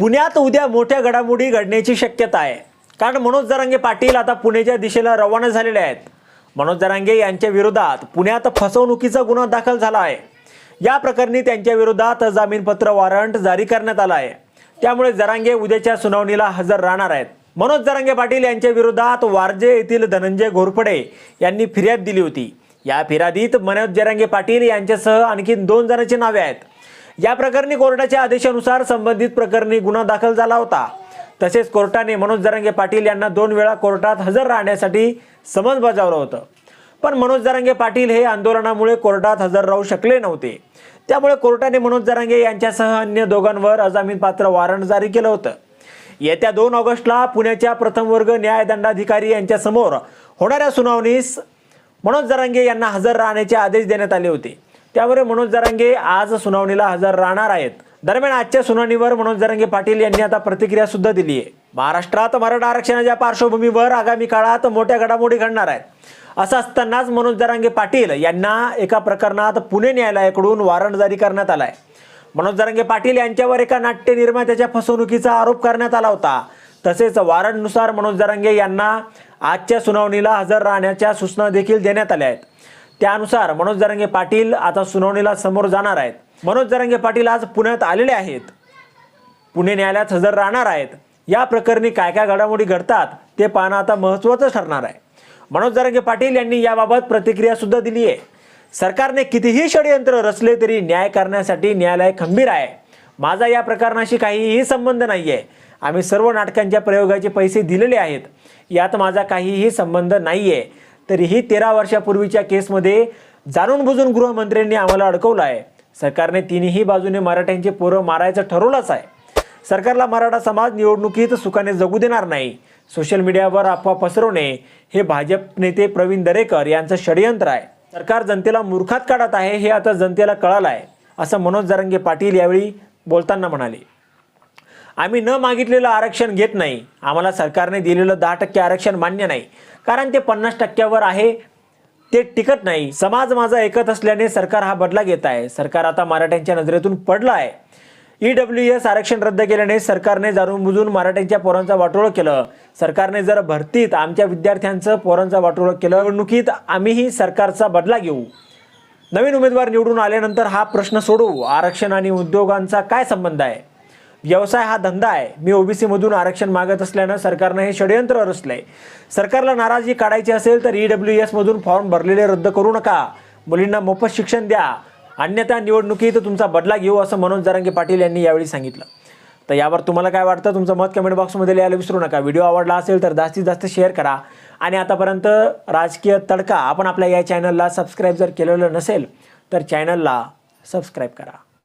पुण्यात उद्या मोठ्या घडामोडी घडण्याची शक्यता आहे. कारण मनोज जरांगे पाटील आता पुण्याच्या दिशेला रवाना झालेले आहेत. मनोज जरांगे यांच्या विरोधात पुण्यात फसवणुकीचा गुन्हा दाखल झाला आहे. या प्रकरणी त्यांच्या विरोधात जामीनपत्र वॉरंट जारी करण्यात आला आहे. त्यामुळे जरांगे उद्याच्या सुनावणीला हजर राहणार आहेत. मनोज जरांगे पाटील यांच्या विरोधात वारजे येथील धनंजय घोरपडे यांनी फिर्याद दिली होती. या फिर्यादीत मनोज जरांगे पाटील यांच्यासह आणखी दोन जणांची नावे आहेत. या प्रकरणी कोर्टाच्या आदेशानुसार संबंधित प्रकरणी गुन्हा दाखल झाला होता. तसेच कोर्टाने मनोज जरांगे पाटील यांना दोन वेळा कोर्टात हजर राहण्यासाठी समन्स बजावलं होतं. पण मनोज जरांगे पाटील हे आंदोलनामुळे कोर्टात हजर राहू शकले नव्हते. त्यामुळे कोर्टाने मनोज जरांगे यांच्यासह अन्य दोघांवर अजामीनपात्र वॉरंट जारी केलं होतं. येत्या दोन ऑगस्टला पुण्याच्या प्रथम वर्ग न्यायदंडाधिकारी यांच्यासमोर होणाऱ्या सुनावणीस मनोज जरांगे यांना हजर राहण्याचे आदेश देण्यात आले होते. त्यामुळे मनोज जरांगे आज सुनावणीला हजर राहणार आहेत. दरम्यान आजच्या सुनावणीवर मनोज जरांगे पाटील यांनी आता प्रतिक्रिया सुद्धा दिली आहे. महाराष्ट्रात मराठा आरक्षणाच्या पार्श्वभूमीवर आगामी काळात मोठ्या घडामोडी घडणार आहेत. असं असतानाच मनोज जरांगे पाटील यांना एका प्रकरणात पुणे न्यायालयाकडून वॉरंट जारी करण्यात आलाय मनोज जरांगे पाटील यांच्यावर एका नाट्य निर्मात्याच्या फसवणुकीचा आरोप करण्यात आला होता. तसेच वॉरंटनुसार मनोज जरांगे यांना आजच्या सुनावणीला हजर राहण्याच्या सूचना देखील देण्यात आल्या आहेत. त्यानुसार मनोज जरंगे पाटील आता सुनावणीला समोर जाणार आहेत. मनोज जरंगे पाटील आज पुण्यात आलेले आहेत. पुणे न्यायालयात हजर राहणार आहेत. या प्रकरणी काय काय घडामोडी घडतात ते पाहणं आता महत्त्वाचं ठरणार आहे. मनोज जरंगे पाटील यांनी याबाबत प्रतिक्रिया सुद्धा दिली आहे. सरकारने कितीही षडयंत्र रचले तरी न्याय करण्यासाठी न्यायालय खंबीर आहे. माझा या प्रकरणाशी काहीही संबंध नाही आहे आम्ही सर्व नाटकांच्या प्रयोगाचे पैसे दिलेले आहेत. यात माझा काहीही संबंध नाही आहे तरीही तेरा वर्षापूर्वीच्या केसमध्ये जाणून बुजून गृहमंत्र्यांनी आम्हाला अडकवलं आहे सरकारने तिन्ही बाजूने मराठ्यांचे पोरं मारायचं ठरवलंच आहे. सरकारला मराठा समाज निवडणुकीत सुखाने जगू देणार नाही. सोशल मीडियावर अफवा पसरवणे हे भाजप नेते प्रवीण दरेकर यांचं षडयंत्र आहे. सरकार जनतेला मूर्खात काढत आहे हे आता जनतेला कळालं आहे असं मनोज जरंगे पाटील यावेळी बोलताना म्हणाले. आम्ही न मागितलेलं आरक्षण घेत नाही. आम्हाला सरकारने दिलेलं दहा टक्के आरक्षण मान्य नाही. कारण ते पन्नास टक्क्यावर आहे ते टिकत नाही. समाज माझा ऐकत असल्याने सरकार हा बदला घेत आहे. सरकार आता मराठ्यांच्या नजरेतून पडलं आहे. ई डब्ल्यू एस आरक्षण रद्द केल्याने सरकारने जाणून बुजून मराठ्यांच्या पोरांचा वाटोळं केलं. सरकारने जर भरतीत आमच्या विद्यार्थ्यांचं पोरांचा वाटोळं केलं निवडणुकीत आम्हीही सरकारचा बदला घेऊ. नवीन उमेदवार निवडून आल्यानंतर हा प्रश्न सोडवू. आरक्षण आणि उद्योगांचा काय संबंध आहे? व्यवसाय हा धंदा आहे. मी ओबीसीमधून आरक्षण मागत असल्यानं सरकारनं हे षडयंत्र रचलंय. सरकारला नाराजी काढायची असेल तर ई डब्ल्यू फॉर्म भरलेले रद्द करू नका. मुलींना मोफत शिक्षण द्या. अन्यथा निवडणुकीत तुमचा बदला घेऊ असं मनोज जरांगे पाटील यांनी यावेळी सांगितलं. तर यावर तुम्हाला काय वाटतं? तुमचं मत कमेंट बॉक्समध्ये लिहायला विसरू नका. व्हिडिओ आवडला असेल तर जास्तीत जास्त शेअर करा. आणि आतापर्यंत राजकीय तडका आपण आपल्या या चॅनलला सबस्क्राईब जर केलेलं नसेल तर चॅनलला सबस्क्राईब करा.